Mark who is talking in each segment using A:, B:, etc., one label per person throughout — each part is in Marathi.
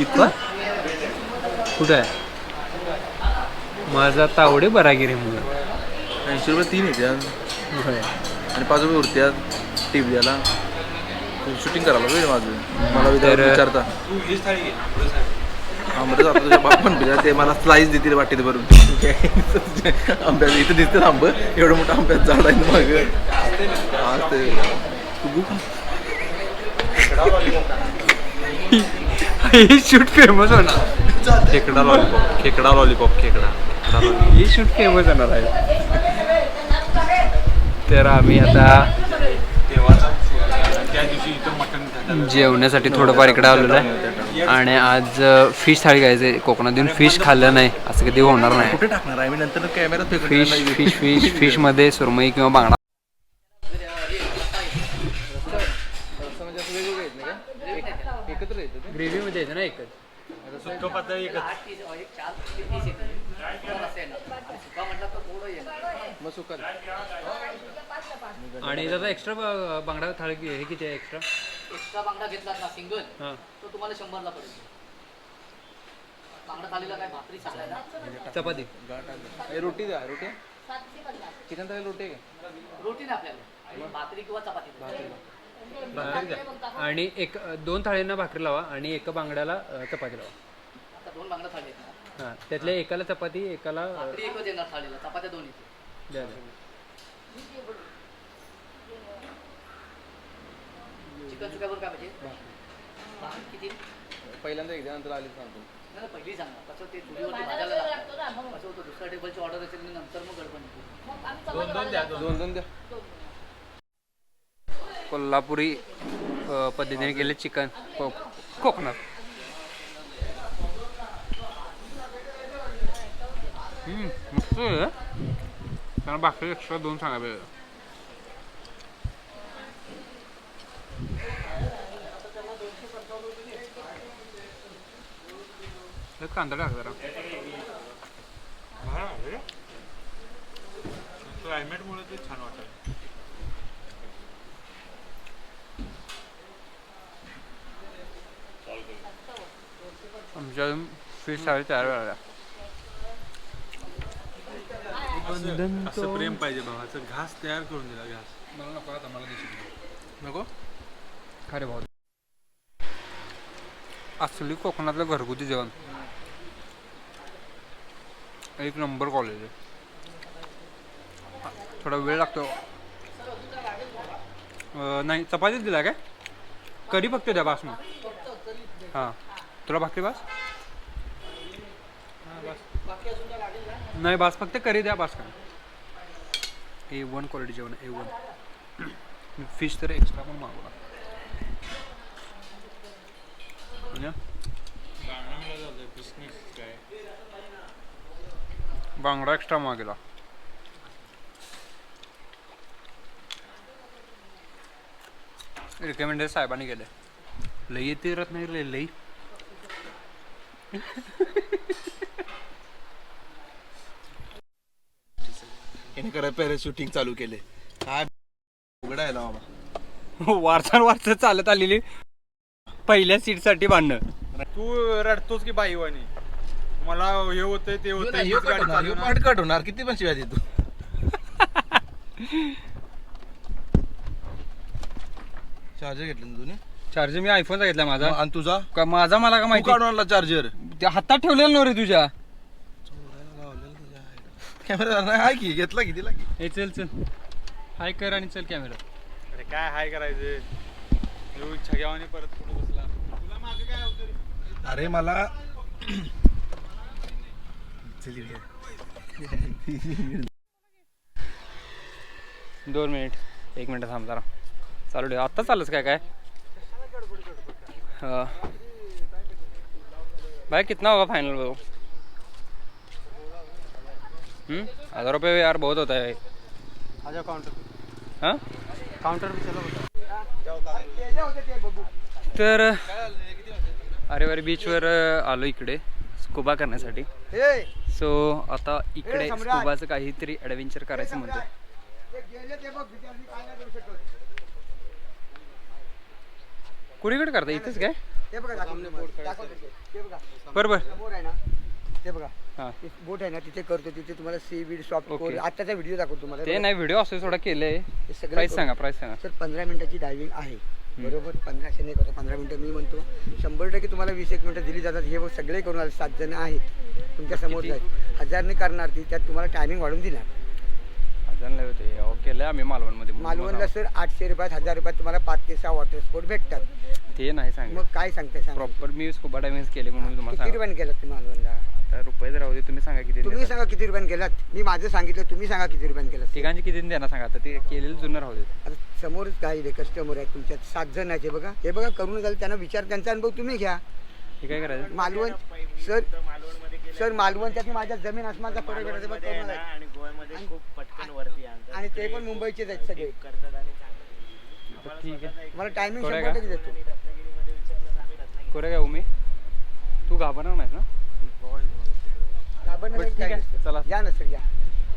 A: इतका कुठं आहे? माझा तावडे बरागिरी मुलं
B: ऐंशी रुपये तीन
A: होय.
B: आणि पाच रुपये उरत्यात टी व्ही याला शूटिंग करायला वेळ माझं. मला विचार विचारता. आंबट जातो तुझ्या बाप पण ते मला स्लाईस देतील वाटीत भरून. आंब्या इथं दिसतं आंब. एवढं मोठं आंब्यात झाड आहे मग. ते तू बघ.
A: हे शूट फेमस होणार. खेकडा लॉलीपॉप खेकडा लॉलीपॉप खेकडा. हे शूट फेमस होणार आहे. तर आम्ही आता जेवण्यासाठी थोडंफार इकडे आलेलो आहे. आणि आज फिश थाळी खायचं कोकणात येऊन फिश खाल्लं नाही. असं कधी होणार नाही.
B: कुठे टाकणार? आहे मी नंतर कॅमेरात
A: फिश फिश फिश फिशमध्ये सुरमई किंवा बांगडा ग्रेव्ही मध्ये येतं ना एकच. आणि त्याचा एक्स्ट्रा बांगडा थाळी कि- हे किती आहे एक्स्ट्रा
C: एक्स्ट्रा बांगडा घेतलात ना सिंगल
A: हां.
C: तो तुम्हाला शंभरला पडेल. बांगडा थालीला काय भाकरी सांगाय ना?
A: चपाती.
B: रोटी द्या रोटी. चिकन थाली रोटी आहे का?
C: रोटी नाही आपल्याला भाकरी किंवा चपाती.
A: भाकरी. द्या आणि एक दोन थाळींना भाकरी लावा आणि एका बांगड्याला अ, चपाती लावा.
C: आता दोन बांगडा थाली आहेत ना
A: हां त्यातल्या एकाला चपाती एकाला अ,
C: भाकरी एकच येणार थालीला चपात्या दोन
A: द्या द्या.
C: चिकन काय पाहिजे? भाकरी. किती?
B: पहिल्यांदा एकदा नंतर आली सांगतो
C: नाही पहिली सांगा. कसं ते चुलीवरती भाजायला लागतं कसं होतं दुसऱ्या टेबलची ऑर्डर असेल आणि नंतर मग गडबड येते.
B: दोन दोन द्या.
A: कोल्हापुरी पद्धतीने केले चिकन कोक कोकणात. हम्म, मस्त त्याला भाकरी एक्स्ट्रा दोन सांगा पाहिजे. कांदा टाक जरा.
D: क्लायमेटमुळे ते छान वाटत
A: आमच्या फिश थाळी तयार झाल्या
D: असं प्रेम पाहिजे भावाचं. घास तयार करून दिला घास.
A: मला नको आता मला देशील
B: नको?
A: खरे भाऊ. असली कोकणातलं घरगुती जेवण. एक नंबर कॉलेज आहे थोडा वेळ लागतो. अं, नाही चपातीच दिला काय? करी फक्त द्या बास मग हां. तुला भाकरी बास? नाही बास फक्त करी द्या बास का ए वन क्वालिटी जेवण ए वन. फिश तर एक्स्ट्रा पण मागवला. बांगडा एक्स्ट्रा मागेला रिकमेंडेड साहेबांनी गेले लई येते रत्नागिरी लई.
B: याने करा पॅरेट शूटिंग चालू केले. काय उघडा आहे ना बाबा.
A: वारसा वारसा चालत आलेली पहिल्या सीटसाठी भांडणं.
D: तू रडतोस की बाईवानी? मला हे होतंय ते होतंय हीच गाडी.
B: पाठ होणार. किती पण शिवाय देतो चार्जर घेतलं ना तुम्ही
A: चार्जर मी आयफोनचा घेतला माझा.
B: आणि तुझा?
A: का माझा मला का
B: तू
A: माहिती?
B: काढून आणला चार्जर
A: त्या हातात ठेवलेलं नव्हे तुझ्या.
B: कॅमेरा नाही आहे की घेतला कितीला की.
A: हे चल चल. हाय कर आणि चल कॅमेरा
D: अरे काय हाय करायचं? येऊ छग्यावाने परत पुढे बसला? तुला मागे काय होतं रे?
B: अरे मला
A: दोन मिनिट. एक मिनिट थांब जरा. चालू ठेव आत्ता चालूच काय काय? हा. भाई कितना होगा फाइनल वो? हजार रुपये यार बहुत होता है हाँ?
D: काउंटर पे चलो।
A: तर अरे वारे बीचवर आलो इकडे स्कुबा करण्यासाठी. सो आता इकडे स्कुबाचं काहीतरी ॲडव्हेंचर करायचं म्हणतो कुणीकडे करता? इथेच काय?
E: ते बघा दाखवतो तुम्हाला. दाखवतो ते. ते बघा.
A: बरोबर
E: समोर आहे ना? ते बघा.
A: हा.
E: ते बोट आहे ना? तिथे करतो तिथे तुम्हाला sea bed soft core
A: Okay.
E: आताचा व्हिडिओ दाखवतो तुम्हाला.
A: ते नाही व्हिडिओ असं थोडा केलंय.
E: हे सगळं
A: प्राईस
E: करू.
A: सांगा प्राईस सांगा.
E: सर पंधरा मिनिटाची डायव्हिंग आहे. बरोबर? पंधराशे नाही करतो पंधरा मिनिटं मी म्हणतो. शंभर टक्के तुम्हाला वीस एक मिनिटं दिली जातात. हे सगळे करून आले. सात जण आहेत. तुमच्यासमोर आहेत हजारने करणार ती त्यात तुम्हाला टायमिंग वाढून दिणार.
A: नाही होते अहो, केलंय आम्ही मालवणमध्ये
E: मालवणला सर आठशे रुपयात हजार रुपयात तुम्हाला पाच ते सहा वॉटर स्पोर्ट भेटतात.
A: ते नाही सांगा
E: मग काय सांगताय सांगा.
A: प्रॉपर मी स्कुबा डायव्हिंग केले म्हणून तुम्हाला
E: किती
A: सांगा
E: रुपयाने केलात तुम्ही मालवणला?
A: तर रुपये राहू दे तुम्ही सांगा किती
E: तुम्ही. सांगा किती रुपयाने केलात. मी माझं सांगितलं तुम्ही सांगा किती रुपयाने केलात
A: तिघांचे किती देणार सांगा आता ते केलेलं जुनं राहू दे.
E: आता समोरच काही आहे कस्टमर आहेत तुमच्यात सात जण आहेत हे बघा. हे बघा करून झालं त्यांना विचार त्यांचा अनुभव तुम्ही घ्या.
A: हे काय करायचं?
E: मालवण. सर सर मालवणच्या की माझ्या जमीन आसमानचा फरक आहे, करून आहे.
F: आणि गोव्यामध्ये खूप पटकन वरती आणतात.
E: आणि ते पण मुंबईचेच आहेत सगळे.
F: करतात आणि चांगलं
A: तर ठीक आहे.
E: मला टायमिंग
A: करूया
E: शंभर
A: का?
E: टक्के देतो.
F: रत्नागिरीमध्ये विचारलं तर आम्ही रत्नागिरी.
A: करूया का उमे तू घाबरणार नाहीस ना?
E: घाबरण्याचं
A: बरं, ठीक
E: काही
A: आहे.
E: नसतं.
A: चला.
E: या ना सर या.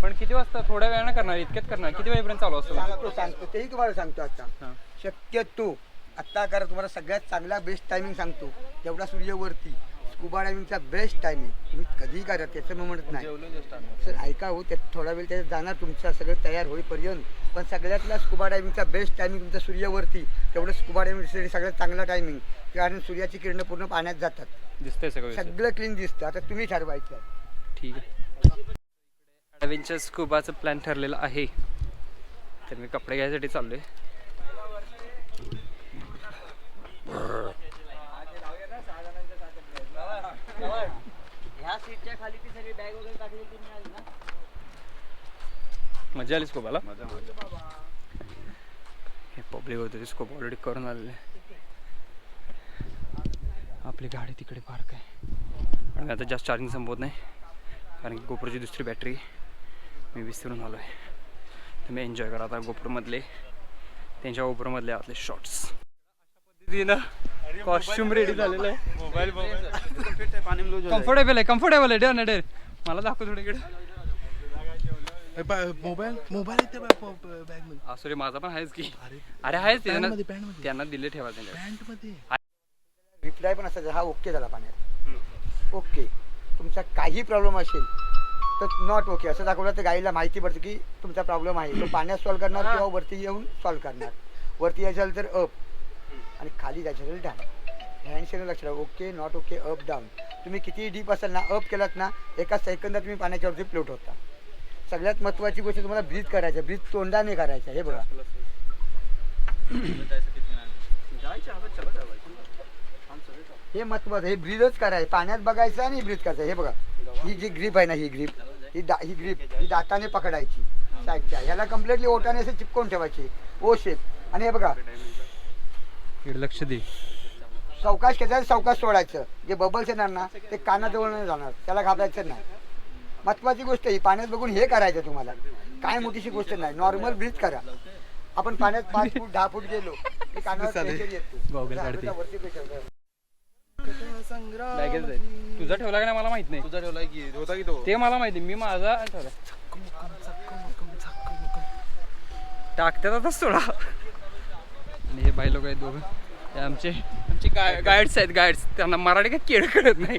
A: पण किती वाजता? थोड्या वेळानं करणार इतक्यात करणार. किती वेळेपर्यंत चालू असतं?
E: सांगतो सांगतो तेही तुम्हाला सांगतो आता.
A: हां.
E: शक्यतो आत्ता करा तुम्हाला सगळ्यात चांगला बेस्ट टायमिंग सांगतो. तेवढा सूर्यवरती स्कुबा डायव्हिंगचा बेस्ट टायमिंग तुम्ही कधीही करा त्याचं मी म्हणत नाही. सर ऐका हो त्यात थोडा वेळ त्याच्यात जाणार तुमचा सगळं तयार होईपर्यंत. पण सगळ्यातला स्कुबा डायव्हिंगचा बेस्ट टायमिंग तुमचा सूर्यावरती. तेवढं स्कुबा डायव्हिंगसाठी सगळ्यात चांगला टायमिंग कारण सूर्याची किरणं पूर्ण पाण्यात जातात.
A: दिसतंय सगळं.
E: सगळं क्लीन दिसतं. आता तुम्ही ठरवायचं
A: ठीक आहे. ॲडव्हेंचर स्कुबाचं प्लॅन ठरलेलं आहे. तर मी कपडे घ्यायसाठी चाललोय.
C: ह्या सीटच्या खाली ती आला?
A: मजा आली हे पब्लिक ते स्कोप ऑलरेडी करून आलेले. आपली गाडी तिकडे पार्क आहे. आणि आता जास्त चार्जिंग संपवत नाही. कारण की गोप्रोची दुसरी बॅटरी मी विसरून आलो आहे तुम्ही एन्जॉय करा आता गोप्रोमधले त्यांच्या गोप्रोमधले आतले शॉर्ट्स पद्धतीनं कॉस्ट्युम रेडी झालेलं आहे.
D: मोबाईल
A: कम्फर्टेबल आहे कम्फर्टेबल आहे. डन डर मला दाखव थोडं इकडे.
B: मोबाईल मोबाईल येते
A: बॅगमध्ये. सॉरी माझा पण आहेच की. अरे आहेच त्यांना दिले ठेवा त्यांच्या
B: पॅन्टमध्ये.
E: रिप्लाय पण असायचा. हा ओके झाला पाण्यात. ओके तुमचा काही प्रॉब्लेम असेल तर नॉट ओके असं दाखवलं तर गाईला माहिती पडते की तुमचा प्रॉब्लेम आहे. तो पाण्यात सॉल्व्ह करणार किंवा वरती येऊन सॉल्व्ह करणार. वरती यायचं तर अप आणि खाली जायचं डॅम डाऊन लक्ष ठेवा. Okay not okay up down तुम्ही किती डीप असाल ना अप केलात ना एका सेकंदात तुम्ही पाण्याच्यावरती फ्लोट होता. सगळ्यात महत्त्वाची गोष्ट तुम्हाला ब्रीथ करायचं ब्रीथ तोंडाने करायचं हे बघा. हे महत्वाचं हे ब्रीदच करायचं. पाण्यात बघायचं आणि ब्रीद करायचं हे बघा. ही जी ग्रीप आहे ना ही ग्रीप ही दा ही ग्रीप ही दाताने पकडायची. साईडच्या. ह्याला कम्प्लिटली ओटाने असे चिपकवून ठेवायची. ओ शेप आणि हे बघा.
A: इकडे लक्ष दे.
E: सावकाश खेचायचं सावकाश सोडायचं. जे बबल्स येणार ना ते कानाजवळ नाही जाणार. त्याला घाबरायचं नाही. महत्वाची गोष्ट ही पाण्यात बघून हे करायचं तुम्हाला. काय मोठीशी गोष्ट नाही. नॉर्मल ब्रीथ करा. आपण पाण्यात पाच फूट दहा फूट गेलो की कानावर pressure येतो.
A: Goggle काढते.
E: वरती pressure. करा.
A: बॅगेच आहे तुझा ठेवला का नाही मला माहीत नाही.
B: तुझा ठेवलाय की होता की तो?
A: ते मला माहिती मी माझा ठेवला टाकतात आता सोडा. आणि हे बाई लोक आहेत दोघं. हे आमचे आमचे गाईड्स आहेत गाईड्स त्यांना मराठी काय केळ कळत नाही.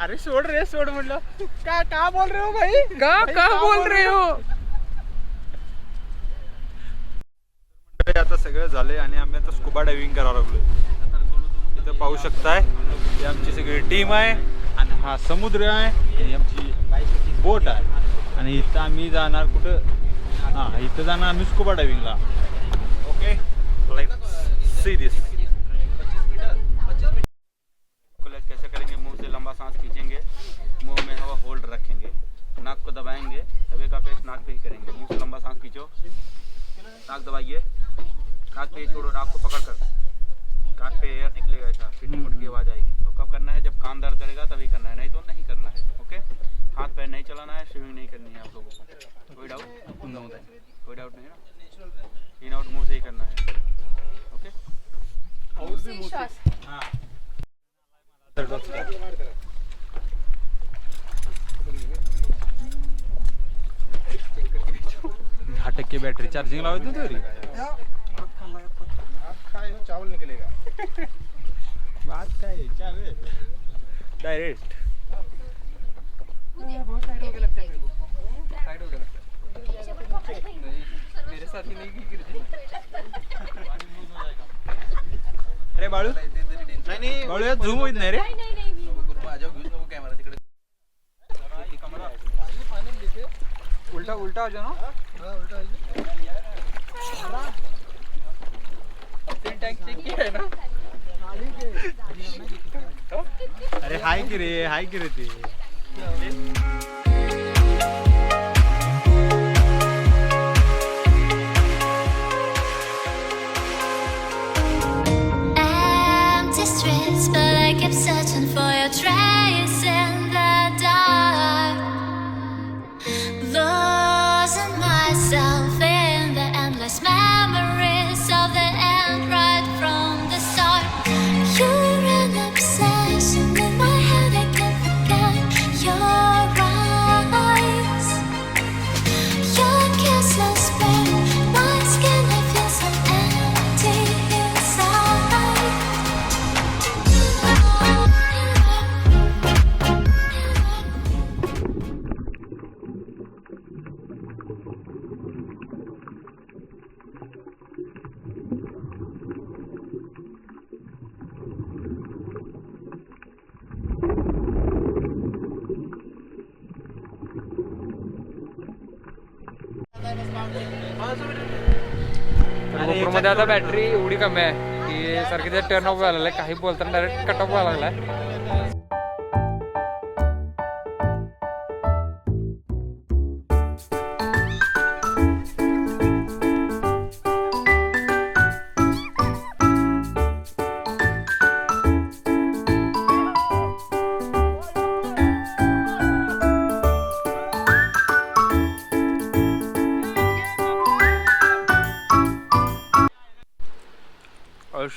D: अरे सोड रे सोड म्हटलं का का बोल रहे हो भाई
A: का का बोल रे हो?
D: हे? आता सगळं झालंय आणि आम्ही आता स्कुबा डायव्हिंग करायला लागलोय. इथं पाहू शकताय ही आमची सगळी टीम आहे आणि हा समुद्र आहे आणि आमची बोट आहे. आणि इथं आम्ही जाणार कुठं? हां इथं जाणार आम्ही स्कुबा डायव्हिंगला सी दिस
G: कैसे करेंगे? मुँह से लंबा सांस खींचेंगे। मुँह में हवा होल्ड रखेंगे। नाक को दबाएँगे। हवे का पेस्ट नाक पे ही करेंगे। मुँह से लंबा सांस खींचो। नाक दबाइए। नाक पे छोड़ो। नाक को पकड़ कर। कान पे एयर निकलेगा ऐसा। फिर फुट की आवाज़ आएगी। तो कब करना है? जब कान दर्द करेगा तभी करना है। नहीं तो नहीं करना है। ओके? हाथ पैर नहीं चलाना है स्विमिंग नहीं करनी है आप लोगों को। कोई डाउट कोई डाउट नहीं ना? इन आउट मुँह से ही करना हाँ।
D: दहा टक्के बैटरी चार्जिंग लावायची तरी
B: काय चावल निकलेगा
D: बात काय चावे डायरेक्ट है मेरे को। मेरे साथ ही नहीं गिर अरे बाळू.
B: नाही नाही
D: बाळू यात झूम होत नाही रे.
A: उलटा उलटा हो ना?
D: अरे हाय की रे हाय की रे ते.
A: मध्ये आता बॅटरी एवढी कमी आहे की सारखी त्याचा टर्न ऑफ व्हायला लागलाय काही बोलताना डायरेक्ट कट ऑफ व्हायला लागलाय.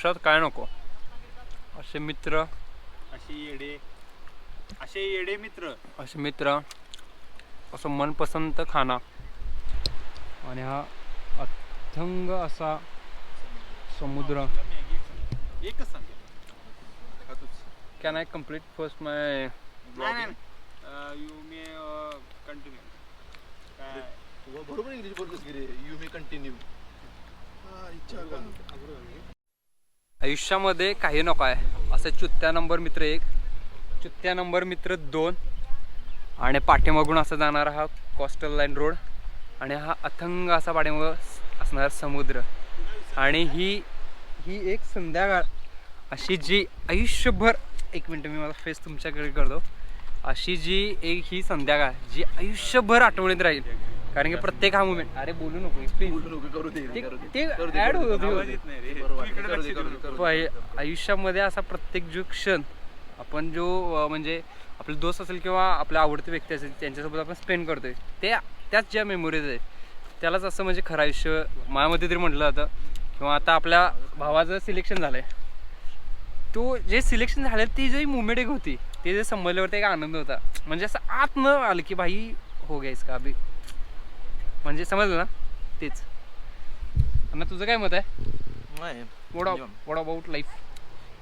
A: आयुष्यात काय नको? असे मित्र.
D: असे येडे. असे येडे मित्र.
A: असे मित्र. असं मनपसंत खाना. आणि हा अथंग असा समुद्र.
D: एकच सांग
A: can I complete first my
D: you may continue काय?
B: बरोबर इंग्लिश बोलतोस की रे? यू मे कंटिन्यू इच्छा
A: आयुष्यामध्ये काही नको आहे. असे चुत्त्या नंबर मित्र एक चुत्त्या नंबर मित्र दोन आणि पाठीमागून असं जाणारा हा कॉस्टल लाईन रोड आणि हा अथंग असा पाठीमागं असणारा समुद्र. आणि ही ही एक संध्याकाळ अशी जी आयुष्यभर एक मिनटं मी माझा फेस तुमच्याकडे करतो. अशी जी एक ही संध्याकाळ जी आयुष्यभर आठवणीत राहील. कारण की प्रत्येक हा मुमेंट अरे बोलू नको प्लीज आयुष्यामध्ये असा प्रत्येक जो क्षण आपण जो म्हणजे आपले दोस्त असेल किंवा आपल्या आवडते व्यक्ती असेल त्यांच्यासोबत आपण स्पेंड करतोय ते त्याच ज्या मेमोरीज आहेत त्यालाच असं म्हणजे खरं आयुष्य माझ्यामध्ये तरी म्हटलं जातं. किंवा आता आपल्या भावाचं सिलेक्शन झालंय. तो जे सिलेक्शन झालं ती जी मुवमेंट एक होती ते जे संभवल्यावरती एक आनंद होता. म्हणजे असं आत न आलं की भाई हो गयास का अभि म्हणजे समजलं ना? तेच. अण्णा तुझं काय मत आहे?
B: नाही.
A: What what about life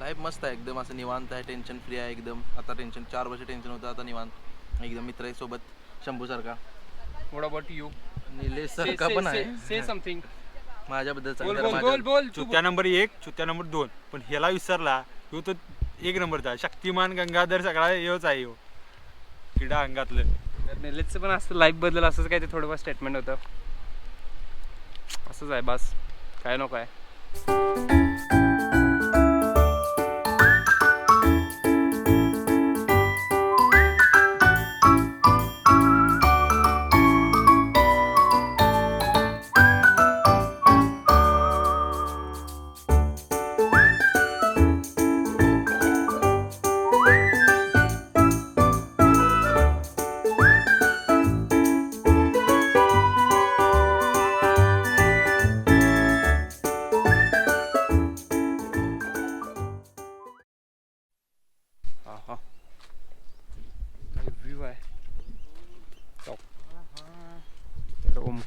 B: life मस्त आहे. एकदम असं निवांत आहे. टेन्शन फ्री आहे एकदम. आता टेन्शन चार वर्ष टेन्शन होतं. आता निवांत. एकदम मित्र आहे सोबत. शंभू सारखा
A: वॉट अबाउट यू
B: निलेश सारखा पण आहे.
A: से समथिंग
B: माझ्याबद्दल
A: बोल बोल
D: चुत्या नंबर एक चुत्या नंबर दोन. पण ह्याला विसरला ह्यो तो एक नंबरचा. शक्तिमान गंगाधर सगळा योच आहे ह्यो. किडा अंगातलं.
A: निलेशचं पण असं लाईफ बदल असंच काय ते थोडंफार स्टेटमेंट होतं. असंच आहे बस. काय नको आहे.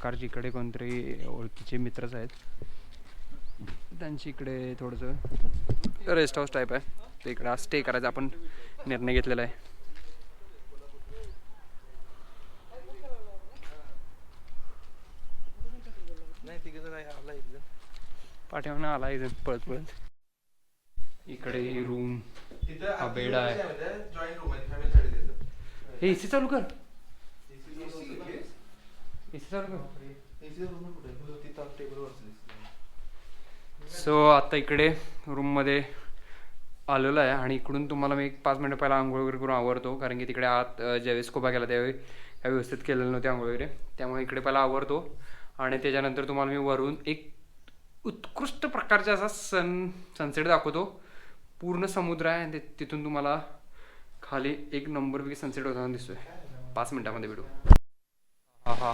A: तर ओमकारजीकडे कोणतरी ओळखीचे मित्रच आहेत. त्यांची इकडे थोडंसं रेस्ट हाऊस टाईप आहे. तर इकडे स्टे करायचा आपण निर्णय घेतलेला आहे.
B: आहे. आला
A: इथं पळत पळत. इकडे रूम हा बेड आहे.
B: देतात
A: हे एसी चालू कर एसी चालू कर
B: एसी रूम कुठे तिथं टेबलवर
A: सो आता इकडे रूममध्ये आलेलो आहे आणि इकडून तुम्हाला मी एक पाच मिनटं पहिला आंघोळ वगैरे करून आवरतो कारण की तिकडे आत ज्यावेळेस स्कोबा गेला त्यावेळी काय व्यवस्थित केलेलं नव्हते आंघोळ वगैरे. त्यामुळे इकडे पहिला आवरतो आणि त्याच्यानंतर तुम्हाला मी वरून एक उत्कृष्ट प्रकारचा असा सन सनसेट दाखवतो. पूर्ण समुद्र आहे आणि ते- तिथून तुम्हाला खाली एक नंबरपैकी सनसेट होताना दिसतोय. पाच मिनिटामध्ये भेटू. हा हा.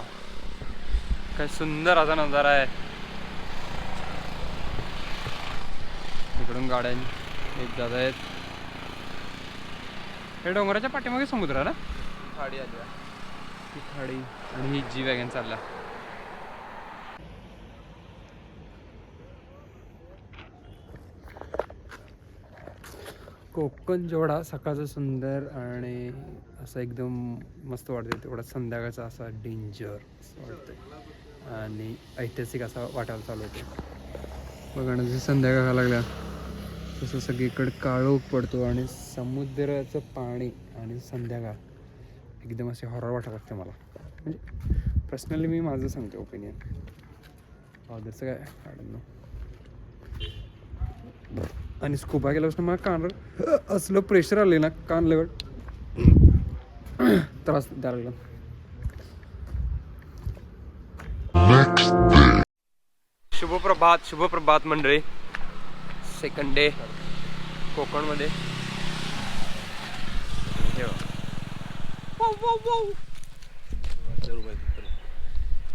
A: काय सुंदर असा नजारा आहे. इकडून गाड्या एक जात आहेत. हे डोंगराच्या पाठीमागे समुद्र ना?
B: खाडी आली
A: ती खाडी आणि ही जी वॅगन चालला. कोकण जेवढा सकाळचा सुंदर आणि असं एकदम मस्त वाटतं तेवढा संध्याकाळचा असा डेंजर असं वाटतंय. आणि ऐतिहासिक असा वाटायला चालू होतो. बघा ना जसं संध्याकाळ लागल्या तसं सगळीकडे काळोख पडतो आणि समुद्राचं पाणी आणि संध्याकाळ एकदम असे हॉरर वाटत लागते मला. म्हणजे पर्सनली मी माझं सांगते ओपिनियन ऑदरचं काय? काढून आणि स्कूबा गेल्यापासून मला कान असलं प्रेशर आले ना कान लेवट त्रास द्यायला लागला. शुभप्रभात शुभप्रभात मंडळी. सेकंड डे कोकणमध्ये.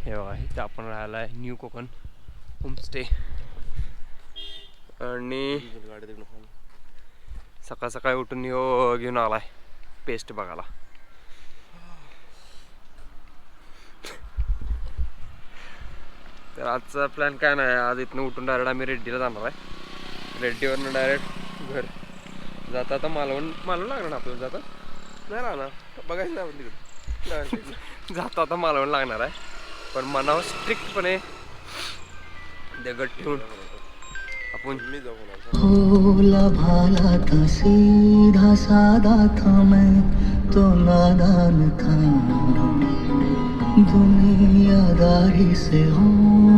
A: हे बघा. हे इथे आपण राहायला आहे न्यू कोकण होमस्टे आणि सकाळ सकाळी उठून यो घेऊन आलाय. पेस्ट बघायला. तर आजचा प्लॅन काय नाही आज इथनं उठून डायरेक्ट आम्ही रेड्डीला जाणार आहे. रेड्डीवरनं डायरेक्ट घर. जाता आता मालवण मालवण लागणार ना आपल्याला जाता?
B: नाही राहणार. बघायचं नाही आपण तिकडे.
A: जाता आता मालवण लागणार आहे. पण मनावर स्ट्रिक्टपणे दगड ठेवून आपण
B: मी जाऊ
C: भोला भाला था सीधा सादा था मैं तो नादान था। दुनियादारी से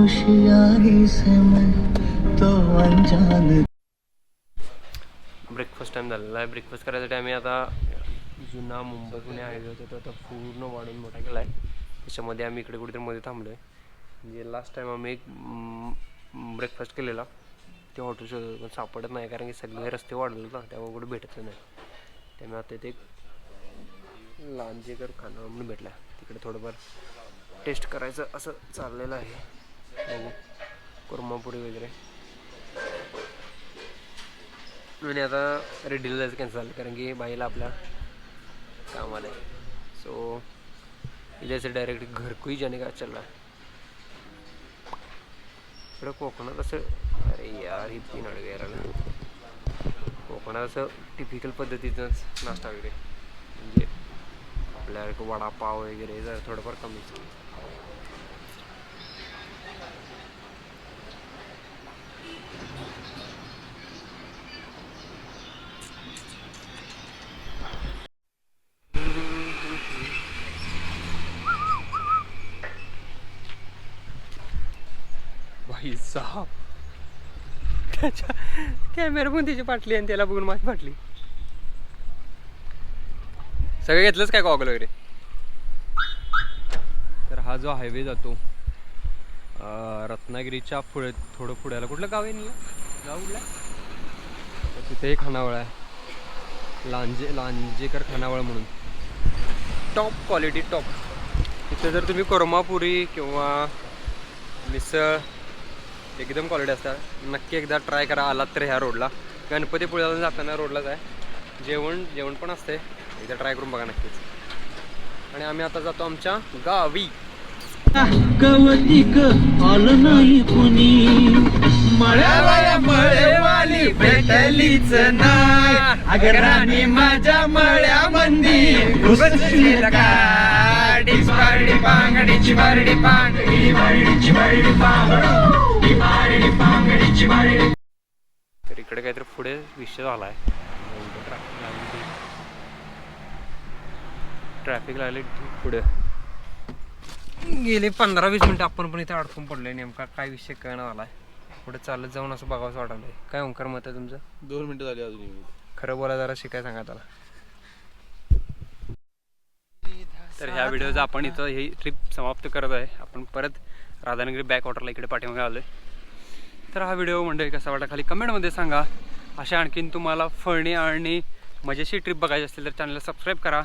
C: होशियारी से मैं तो अनजान
A: ब्रेकफास्ट टाईम झालेला आहे. ब्रेकफास्ट करायसाठी आम्ही आता जुना मुंबई पुणे हायवे तर तो आता पूर्ण वाढून मोठा केला आहे. त्याच्यामध्ये आम्ही इकडे कुठेतरी मध्ये थांबलो आहे म्हणजे लास्ट टाईम आम्ही एक ब्रेकफास्ट केलेला. ते हॉटेल शोधत पण सापडत नाही कारण की सगळे रस्ते वाढले ना त्यामुळे कुठे भेटत नाही. त्यामुळे आता ते लांजेकर खाना म्हणून भेटला. तिकडे थोडंफार टेस्ट करायचं असं चाललेलं आहे. हो. बघू कुर्मापुरी वगैरे. आणि आता रेडीला जायचं कॅन्सल झालं कारण की बाईला आपल्या कामाला आहे. सो इथे डायरेक्ट घरकुई जाणे का चालला इकडं कोकणात असं अरे यार ही तीन अडगे यायला कोकणात असं टिपिकल पद्धतीचंच नाश्ता वगैरे. म्हणजे आपल्याकडे वडापाव वगैरे जर थोडंफार कमीच भाई साहब त्याच्या कॅमेरा पण त्याची पाटली आणि त्याला बघून माझी पाटली. सगळं घेतलंच काय गॉगल वगैरे? तर हा जो हायवे जातो रत्नागिरीच्या पुढे थोडं पुढ्याला. कुठलं गाव आहे नाही गाव कुठलं? तर तिथे एक खानावळ आहे. लांजे लांजेकर खानावळ म्हणून. टॉप क्वालिटी टॉप तिथे जर तुम्ही कोरमापुरी किंवा मिसळ एकदम क्वालिटी असतात. नक्की एकदा ट्राय करा. आलात तर ह्या रोडला गणपतीपुळ्याला जाताना रोडलाच आहे. जेवण जेवण पण असते एकदा ट्राय करून बघा नक्कीच. आणि आम्ही आता जातो आमच्या गावी.
C: कवतिक आलं नाही कुणी. मळ्या
A: भेटलीच नाही. माझ्या मळ्यामंदी मंदिर का तर इकडे काहीतरी पुढे विषय झालाय. ट्रॅफिक लागले पुढे. गेले पंधरा वीस मिनिटं आपण पण इथे अडकून पडलोय नेमका. काय विषय कळणार झालाय. पुढे चालत जाऊन असं बघावंसं वाटलंय. काय ओंकार मत आहे तुमचं?
B: दोन मिनिटं झाली अजून
A: खरं बोला जरा शिकाय सांगा त्याला. तर ह्या व्हिडिओचा आपण इथं ही ट्रिप समाप्त करत आहे. आपण परत राधानगरी बॅक वॉटरला इकडे पाठीमागे आलोय. तर हा व्हिडिओ मंडळी कसा वाटला खाली कमेंटमध्ये सांगा. अशा आणखीन तुम्हाला फळणी आणि मजेशीर ट्रिप बघायची असतील तर चॅनलला सबस्क्राईब करा.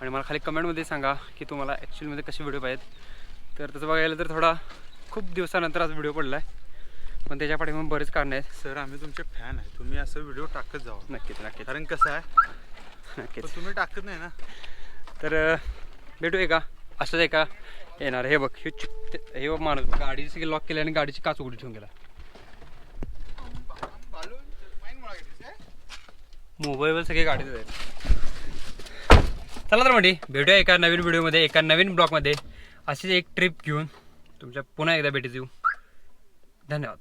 A: आणि मला खाली कमेंटमध्ये सांगा की तुम्हाला ॲक्च्युअलमध्ये कसे व्हिडिओ पाहिजेत. तर तसं बघायला तर थोडा खूप दिवसानंतर आज व्हिडिओ पडला आहे पण त्याच्या पाठीमागे बरेच कारण आहेत.
D: सर आम्ही तुमचे फॅन आहे. तुम्ही असं व्हिडिओ टाकत जावा.
A: नक्कीच नक्कीच.
D: कारण कसं आहे?
A: नक्कीच.
D: पण तुम्ही टाकत नाही ना?
A: तर भेटू एका असंच एका येणार हे बघ हे चित्त हे बघ माणूस. गाडीची लॉक केली आणि गाडीची काच उघडी ठेवून गेला. मोबाईलवर सगळे गाडीत आहेत. चला तर म्हणजे भेटूया एका नवीन व्हिडिओमध्ये एका नवीन ब्लॉगमध्ये. अशीच एक ट्रिप घेऊन तुमच्या पुन्हा एकदा भेटी देऊ धन्यवाद.